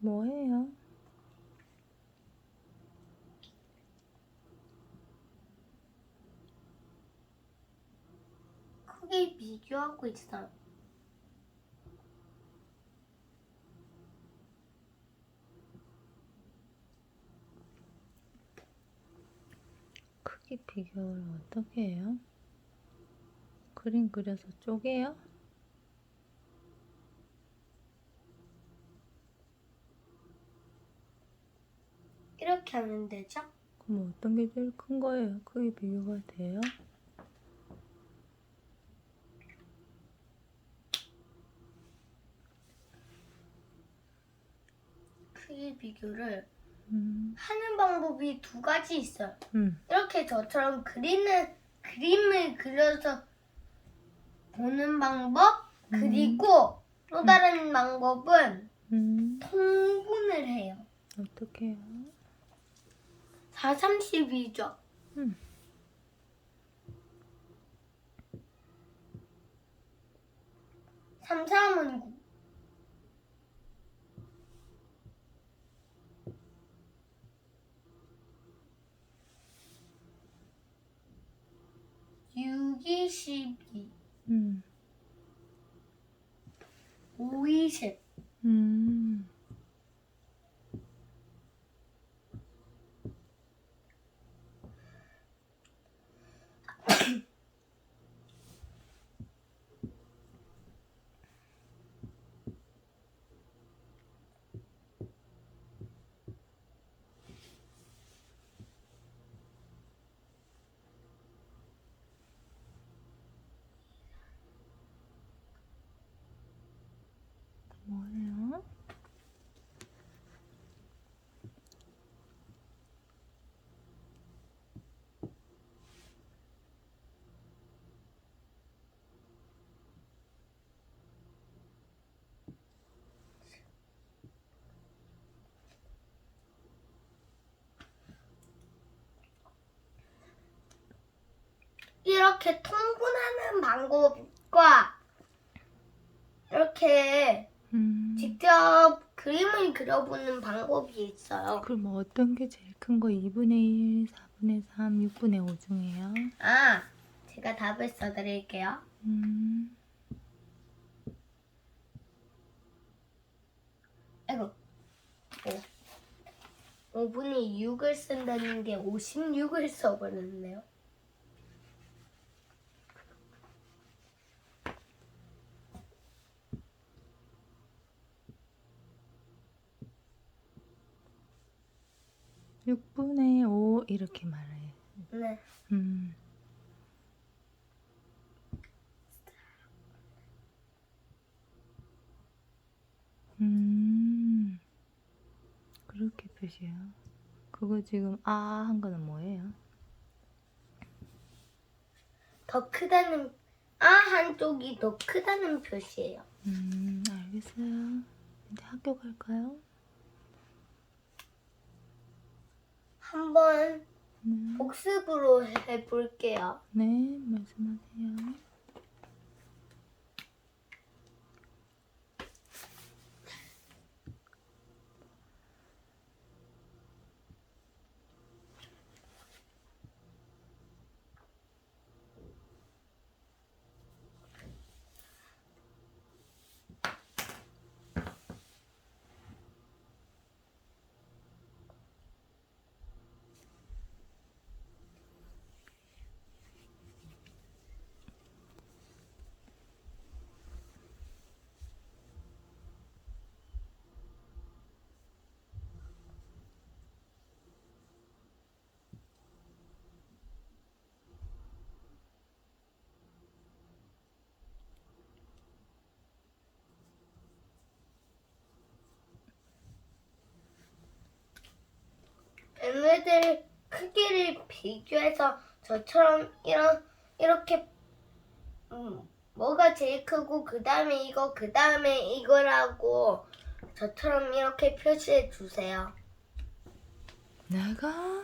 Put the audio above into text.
뭐해요? 크게 비교하고 있어. 크기 비교를 어떻게 해요? 그림 그려서 쪼개요? 이렇게 하면 되죠? 그럼 어떤 게 제일 큰 거예요? 크기 비교가 돼요? 크기 비교를 음, 하는 방법이 두 가지 있어요. 음, 이렇게 저처럼 그리는 그림을 그려서 보는 방법 그리고 또 다른 방법은 음. 통분을 해요. 어떻게 해요? 4, 32죠. 음. 삼, 3은 9. 육이 12, 음, 오이 10. 음. 뭐예요? 이렇게 통분하는 방법과 이렇게 음. 직접 그림을 그려보는 방법이 있어요. 그럼 어떤 게 제일 큰 거? 2분의 1, 4분의 3, 6분의 5 중에요? 아, 제가 답을 써드릴게요. 음, 아이고. 5. 5분의 6을 쓴다는 게 56을 써버렸네요. 육분의 5 이렇게 말해요. 네. 음. 음. 그렇게 표시해요. 그거 지금 아 한 거는 뭐예요? 더 크다는, 아 한쪽이 더 크다는 표시예요. 음, 알겠어요. 이제 학교 갈까요? 한번 네. 복습으로 해볼게요. 네, 말씀하세요. 비교해서 저처럼 이런 이렇게 음, 뭐가 제일 크고 그 다음에 이거 그 다음에 이거라고 저처럼 이렇게 표시해 주세요. 내가